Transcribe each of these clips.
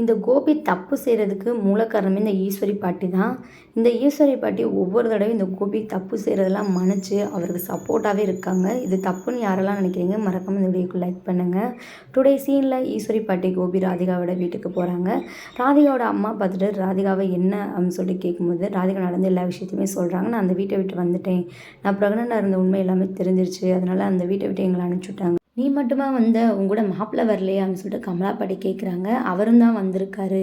இந்த கோபி தப்பு செய்கிறதுக்கு மூல காரணமே இந்த ஈஸ்வரி பாட்டி தான். இந்த ஈஸ்வரி பாட்டி ஒவ்வொரு தடவையும் இந்த கோபி தப்பு செய்கிறதெல்லாம் மன்னிச்சு அவருக்கு சப்போர்ட்டாகவே இருக்காங்க. இது தப்புன்னு யாரெல்லாம் நினைக்கிறீங்க மறக்காம இந்த வீடியோக்கு லைக் பண்ணுங்கள் டுடே சீனில் ஈஸ்வரி பாட்டி கோபி ராதிகாவோட வீட்டுக்கு போகிறாங்க ராதிகாவோட அம்மா பார்த்துட்டு ராதிகாவை என்ன? அப்படின்னு சொல்லி கேட்கும்போது ராதிகா நடந்த எல்லா விஷயத்தையுமே சொல்கிறாங்க நான் அந்த வீட்டை விட்டு வந்துட்டேன். நான் ப்ரெக்னெண்ட்டாக இருந்த உண்மை எல்லாமே தெரிஞ்சிருச்சு. அதனால் அந்த வீட்டை விட்டு எங்களை அனுப்பிச்சி விட்டாங்க. நீ மட்டுமா வந்த? உங்கூட மாப்பிள்ளை வரலையா அப்படின்னு சொல்லிட்டு கமலாபாட்டி கேட்குறாங்க அவரும் தான் வந்திருக்காரு.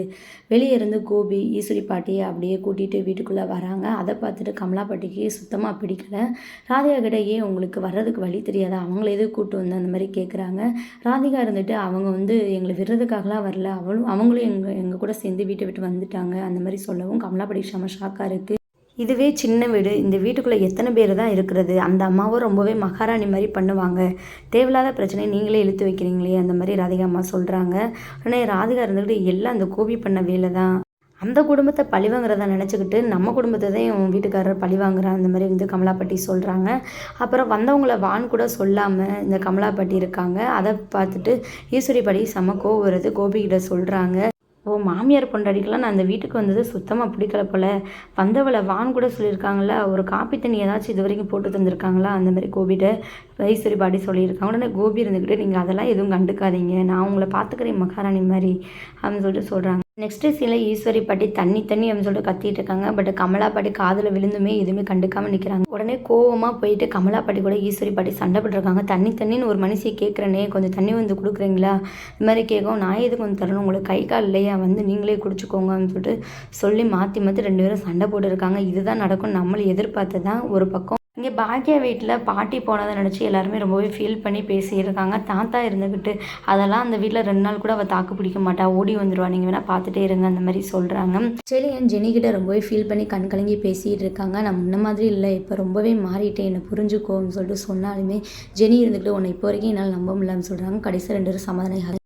வெளியே இருந்து கோபி ஈஸ்வரி பாட்டியை அப்படியே கூட்டிகிட்டு வீட்டுக்குள்ளே வராங்க. அதை பார்த்துட்டு கமலாப்பாட்டிக்கு சுத்தமாக பிடிக்கல. ராதிகா கிட்ட ஏன் உங்களுக்கு வர்றதுக்கு வழி தெரியாதா? அவங்கள எது கூட்டு வந்து? அந்த மாதிரி கேட்குறாங்க ராதிகா இருந்துட்டு அவங்க வந்து எங்களை விடுறதுக்காகலாம் வரல. அவளும் அவங்களும் எங்கள் எங்கள் கூட சேர்ந்து வீட்டை விட்டு வந்துட்டாங்க. அந்த மாதிரி சொல்லவும் கமலா செம ஷாக்காக இருக்குது இதுவே சின்ன வீடு. இந்த வீட்டுக்குள்ளே எத்தனை பேர் தான் இருக்கிறது? அந்த அம்மாவும் ரொம்பவே மகாராணி மாதிரி பண்ணுவாங்க. தேவையில்லாத பிரச்சனையை நீங்களே இழுத்து வைக்கிறீங்களே அந்த மாதிரி ராதிகா அம்மா சொல்கிறாங்க உடனே ராதிகா இருந்துக்கிட்டு எல்லாம் அந்த கோபி பண்ண வேலை தான் அந்த குடும்பத்தை பழிவாங்கிறத நினச்சிக்கிட்டு நம்ம குடும்பத்தை தான் என் வீட்டுக்காரர் பழிவாங்குறான் அந்த மாதிரி வந்து கமலாப்பட்டி சொல்கிறாங்க அப்புறம் வந்தவங்கள வான் கூட சொல்லாமல் இந்த கமலாப்பட்டி இருக்காங்க. அதை பார்த்துட்டு ஈஸ்வரி படி செம கோவம் வருது. கோபிகிட்ட சொல்கிறாங்க ஓ மாமியார் பொண்டாடிக்கெல்லாம் நான் அந்த வீட்டுக்கு வந்தது சுத்தமாக பிடிக்கல போல. வந்தவளை வான் கூட சொல்லியிருக்காங்களா ஒரு காப்பி தண்ணி ஏதாச்சும் இது வரைக்கும் போட்டு தந்திருக்காங்களா? அந்த மாதிரி கோபிகிட்ட வைசூரி பாடி சொல்லியிருக்காங்க. உடனே கோபி இருந்துக்கிட்டு நீங்கள் அதெல்லாம் எதுவும் கண்டுக்காதீங்க. நான் உங்களை பார்த்துக்கிறேன் மகாராணி மாதிரி. அப்படின்னு சொல்லிட்டு சொல்கிறாங்க நெக்ஸ்ட்டு சில ஈஸ்வரி பாட்டி தண்ணி தண்ணி அப்படின்னு சொல்லிட்டு கத்திட்டு இருக்காங்க. பட் கமலா பாட்டி காதில் விழுந்துமே எதுவுமே கண்டுக்காமல் நிற்கிறாங்க உடனே கோவமாக போயிட்டு கமலா பாட்டி கூட ஈஸ்வரி பாட்டி சண்டை போட்டுருக்காங்க. தண்ணி தண்ணின்னு ஒரு மனுஷியை கேட்குறேனே கொஞ்சம் தண்ணி வந்து கொடுக்குறீங்களா? இந்த மாதிரி கேட்கும் நான் எதுக்கு வந்து தரணும்? உங்களுக்கு கை கால் இல்லையா? வந்து நீங்களே குடிச்சுக்கோங்க அப்படின்னு சொல்லிட்டு சொல்லி மாற்றி மாற்றி ரெண்டு பேரும் சண்டை போட்டுருக்காங்க. இதுதான் நடக்கும். நம்மளை எதிர்பார்த்து தான் ஒரு பக்கம். இங்கே பாக்கியா வீட்டில் பாட்டி போனதை நினச்சி எல்லாருமே ரொம்பவே ஃபீல் பண்ணி பேசியிருக்காங்க. தாத்தா இருந்துக்கிட்டு அதெல்லாம் அந்த வீட்டில் ரெண்டு நாள் கூட அவள் தாக்கு பிடிக்க மாட்டா. ஓடி வந்துடுவா நீங்கள் வேணால் பார்த்துட்டே இருங்க. அந்த மாதிரி சொல்கிறாங்க சரி என் ஜெனிக்கிட்ட ரொம்பவே ஃபீல் பண்ணி கண் கலங்கி பேசிகிட்டு இருக்காங்க. நான் முன்ன மாதிரி இல்லை. இப்போ ரொம்பவே மாறிட்டேன். என்னை புரிஞ்சுக்கோன்னு சொல்லிட்டு சொன்னாலுமே ஜெனி இருந்துக்கிட்டு உன்னை இப்போ வரைக்கும் என்னால் நம்ப முடியலன்னு சொல்கிறாங்க கடைசி ரெண்டு பேரும் சமாதானம்